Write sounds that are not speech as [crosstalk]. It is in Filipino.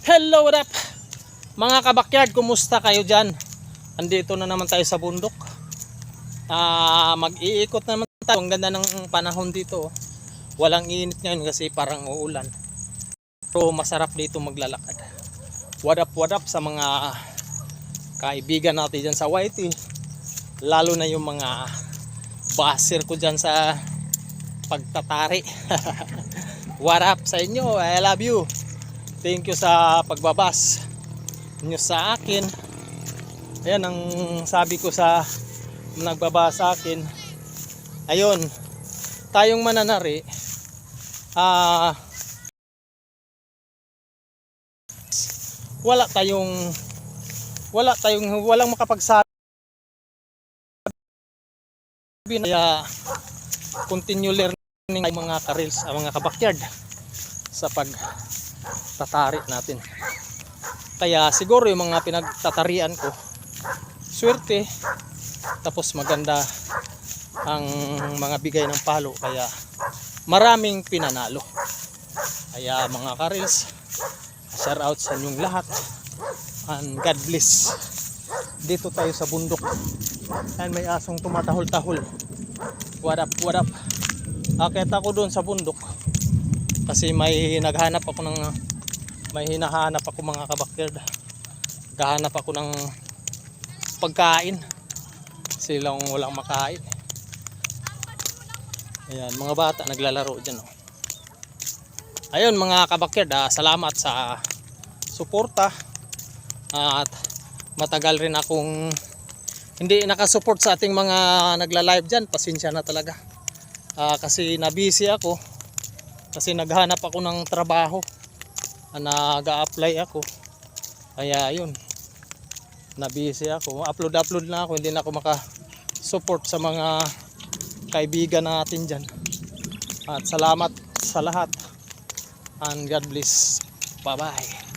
Hello, what up? Mga kabakyard, kumusta kayo dyan? Andito na naman tayo sa bundok. Ah, mag-iikot na naman tayo. Ang ganda ng panahon dito. oh. Walang init ngayon kasi parang uulan. Pero masarap dito maglalakad. What up, what up sa mga kaibigan natin dyan sa YT. Lalo na yung mga baser ko dyan sa pagtatari. [laughs] what up sa inyo? I love you. Thank you sa pagbabas nyo sa akin. Ayan ang sabi ko sa nagbabasa sa akin. Ayun, tayong mananari, ah, wala tayong, wala tayong, walang makapagsabi. Kaya, continue learning ay mga karils, ang mga kabakyard sa pag tatari natin. Kaya siguro yung mga pinagtatarian ko, swerte, tapos maganda ang mga bigay ng palo. Kaya maraming pinanalo. Kaya mga karils, shout out sa inyong lahat. And God bless. Dito tayo sa bundok. And may asong tumatahol-tahol. What up, what up? Akit ako doon sa bundok. Kasi may naghanap ako ng may hinahanap ako mga kabakyard gahanap ako ng pagkain. Silang walang makain. Ayan mga bata naglalaro dyan oh. ayun mga kabakyard ah, salamat sa suporta. At matagal rin akong hindi nakasupport sa ating mga nagla-live dyan. Pasensya na talaga. Ah, kasi na-busy ako kasi naghanap ako ng trabaho nag-a-apply ako. Kaya yun na-busy ako. Upload upload na ako. Hindi na ako maka-support sa mga kaibigan natin dyan. At salamat sa lahat. And God bless. Bye bye